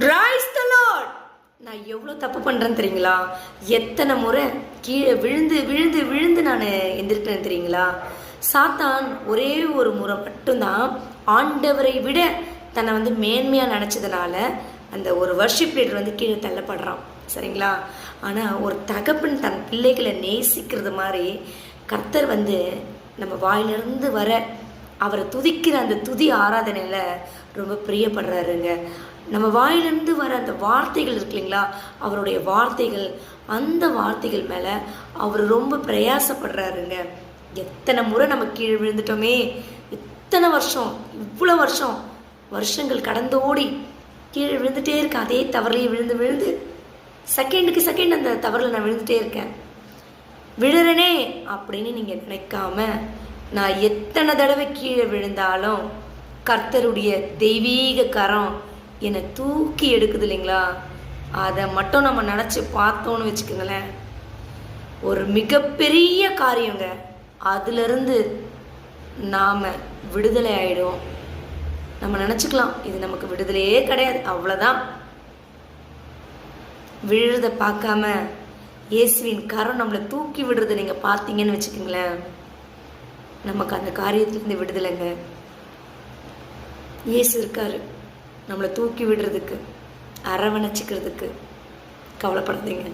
Raise the Lord நான் எவ்வளோ தப்பு பண்ணுறேன்னு தெரியுங்களா? எத்தனை முறை கீழே விழுந்து விழுந்து விழுந்து நான் எந்திருக்கிறேன் தெரியுங்களா? சாத்தான் ஒரே ஒரு முறை மட்டும்தான் ஆண்டவரை விட தன்னை வந்து மேன்மையாக நினச்சதுனால அந்த ஒரு வர்ஷிப் லீடர் வந்து கீழே தள்ளப்படுறான். சரிங்களா? ஆனால் ஒரு தகப்பன் தன் பிள்ளைகளை நேசிக்கிறது மாதிரி கர்த்தர் வந்து நம்ம வாயிலிருந்து வர அவரை துதிக்கிற அந்த துதி ஆராதனையில் ரொம்ப பிரியப்படுறாருங்க. நம்ம வாயிலிருந்து வர அந்த வார்த்தைகள் இருக்கு இல்லைங்களா? அவருடைய வார்த்தைகள் அந்த வார்த்தைகள் மேலே அவர் ரொம்ப பிரயாசப்படுறாருங்க. எத்தனை முறை நம்ம கீழே விழுந்துட்டோமே? இத்தனை வருஷம்? இவ்வளோ வருஷம். வருஷங்கள் கடந்து ஓடி கீழே விழுந்துட்டே இருக்கேன். அதே தவறுலையே விழுந்து விழுந்து செகண்டுக்கு செகண்ட் அந்த தவறில் நான் விழுந்துட்டே இருக்கேன். விழுறனே அப்படின்னு நீங்கள் நினைக்காம நான் எத்தனை தடவை கீழே விழுந்தாலும் கர்த்தருடைய தெய்வீக கரம் என்னை தூக்கி எடுக்குது இல்லைங்களா? அதை மட்டும் நம்ம நினச்சி பார்த்தோன்னு வச்சுக்கோங்களேன். ஒரு மிகப்பெரிய காரியங்க. அதுலேருந்து நாம் விடுதலை ஆகிடும் நம்ம நினச்சிக்கலாம் இது நமக்கு விடுதலையே கிடையாது. அவ்வளோதான் விழுறத பார்க்காம இயேசுவின் கரம் நம்மளை தூக்கி விடுறதை நீங்கள் பார்த்தீங்கன்னு வச்சுக்கோங்களேன். நமக்கு அந்த காரியத்துலேருந்து விடுதலைங்க. இயேசு இருக்காரு. நம்மளை தூக்கி விடுறதுக்கு அரவணைச்சிக்கிறதுக்கு கவலைப்படாதீங்க